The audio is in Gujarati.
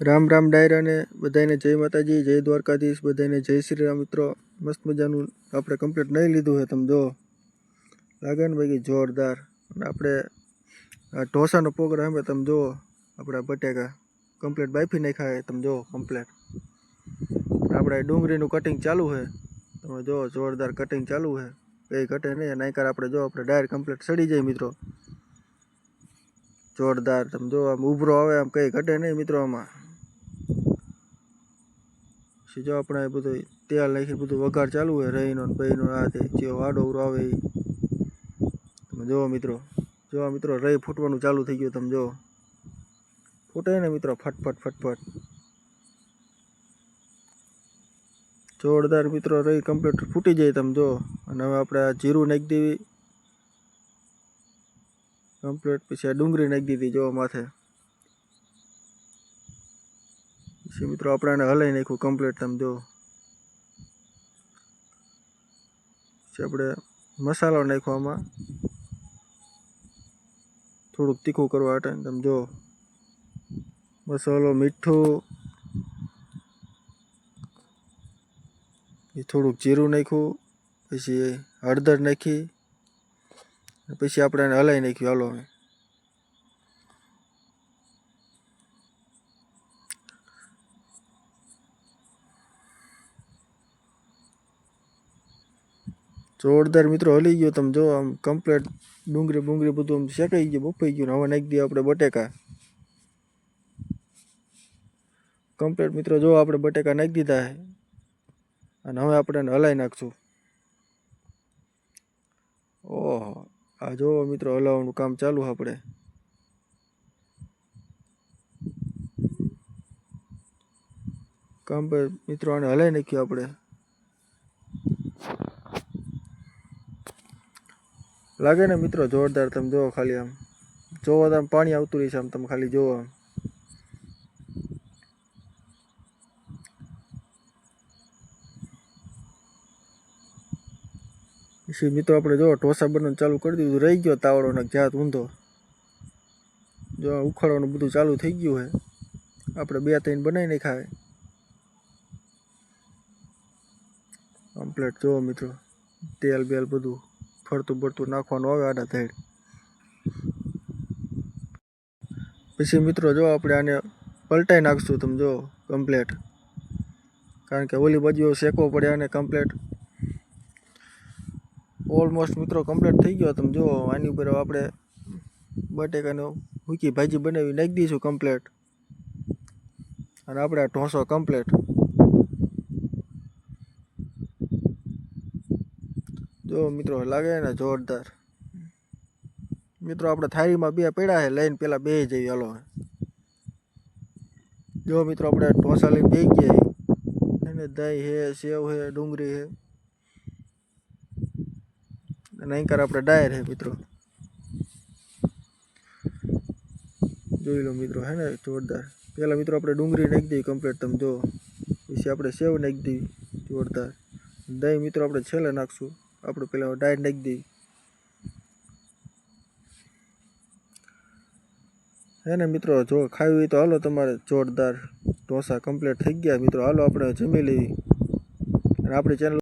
રામ રામ ડાયરાને બધાને જય માતાજી, જય દ્વારકાધીશ બધાને જય શ્રી રામ મિત્રો. મસ્ત મજાનું આપણે કમ્પ્લીટ નહીં લીધું હોય તમે જો. લાગે ને ભાઈ જોરદાર. અને આપણે ઢોસાનો પ્રોગ્રામ તમે જુઓ આપણા બટેકા કમ્પ્લીટ નાખ્યા ખાય તમે જુઓ કમ્પ્લીટ આપણે ડુંગળીનું કટિંગ ચાલુ છે તમે જો, જોરદાર કટિંગ ચાલુ છે કંઈ ઘટે નહીં. અહીં આપણે જો, આપણે ડાયર કમ્પ્લીટ સડી જાય મિત્રો. જોરદાર તમે જો, આમ ઉભરો આવે, આમ કંઈ ઘટે નહીં મિત્રો આમાં. પછી જો આપણે બધું તેલ નાખી બધું વઘાર ચાલુ હોય, રહીનો બહીનો આ તે, જે વાડો ઉરો આવે એ તમે જુઓ મિત્રો, જો મિત્રો રહી ફૂટવાનું ચાલુ થઈ ગયું, તમે જુઓ. ફૂટે ને મિત્રો, ફટફટ ફટફટ. જોરદાર મિત્રો રહી કમ્પ્લીટ ફૂટી જાય તમે જો અને હવે આપણે આ જીરું નાખી દેવી. કમ્પ્લીટ પછી આ ડુંગળી નાખી દીધી જો માથે. પછી મિત્રો આપણે આને હલાવી નાખ્યું કમ્પ્લીટ તમે જો. પછી આપણે મસાલો નાખ્યો આમાં. થોડુંક તીખું કરવા માટે તમે જો. મસાલો, મીઠું. એ થોડુંક જીરું નાખ્યું, પછી હળદર નાખી. પછી આપણે એને હલાવી નાખ્યું, હાલો જોરદાર મિત્રો હલી ગયો તમે જો, આમ કમ્પ્લેટ ડુંગળી બુંગળી બધું આમ શેકાઈ ગયું, બફાઈ ગયું. હવે નાખી દઈએ આપણે બટેકા. કમ્પ્લેટ મિત્રો જો, આપણે બટેકા નાખી દીધા છે. અને હવે આપણે હલાવી નાખશું. ઓહો, આ જો મિત્રો હલાવવાનું કામ ચાલુ આપણે. કામ મિત્રો આને હલાવી નાખ્યું આપણે. લાગે ને મિત્રો, જોરદાર તમે જોવો ખાલી આમ. જોવો તો આમ પાણી આવતું રહેશે આમ તમે ખાલી જોવો આમ. પછી મિત્રો આપણે જો ઢોસા બનવાનું ચાલુ કરી દીધું. રહી ગયો તાવડો ને જાત ઊંધો. જો ઉખાડવાનું બધું ચાલુ થઈ ગયું હે. આપણે બે ત્રણ બનાવી નાખ્યા કમ્પ્લેટ જુઓ મિત્રો, તેલ બેલ બધું. ફરતું ફરતું નાખવાનું આવે આડા સાઈડ પછી મિત્રો જો આપણે આને પલટાઈ નાખશું, તમે જો કમ્પ્લેટ કારણ કે ઓલી બાજુ શેકવો પડે અને કમ્પ્લેટ ઓલમોસ્ટ મિત્રો કમ્પ્લેટ થઈ ગયો, તમે જો આની ઉપર આપણે બટેકાનો ભૂકી ભાજી બનાવી નાખી દઈશું કમ્પ્લેટ અને આપણે આ ઢોસો કમ્પ્લેટ જો મિત્રો લાગે ને જોરદાર. મિત્રો આપણે થાળીમાં બે પડ્યા છે, લઈને પેલા બે જઈએ હલો. જો મિત્રો આપણે ઢોસા લઈને બે ગયા એને દહીં છે, સેવ છે, ડુંગળી છે. અને અહીં આપણે ડાયર છે મિત્રો. જોઈ લો મિત્રો, હે ને? જોરદાર. પહેલાં મિત્રો આપણે ડુંગળી નાખી દઈએ કમ્પ્લીટ તમે જો, પછી આપણે સેવ નાખી દઈએ જોરદાર. દહીં મિત્રો આપણે છેલ્લે નાખશું. આપણે પેલા ડાયટ નાખી દઈએ. હે ને મિત્રો, જો ખાવી હોય તો હાલો તમારે જોરદાર ઢોસા કમ્પ્લીટ થઈ ગયા. મિત્રો, હાલો આપણે જમી લઈએ. અને આપણી ચેનલ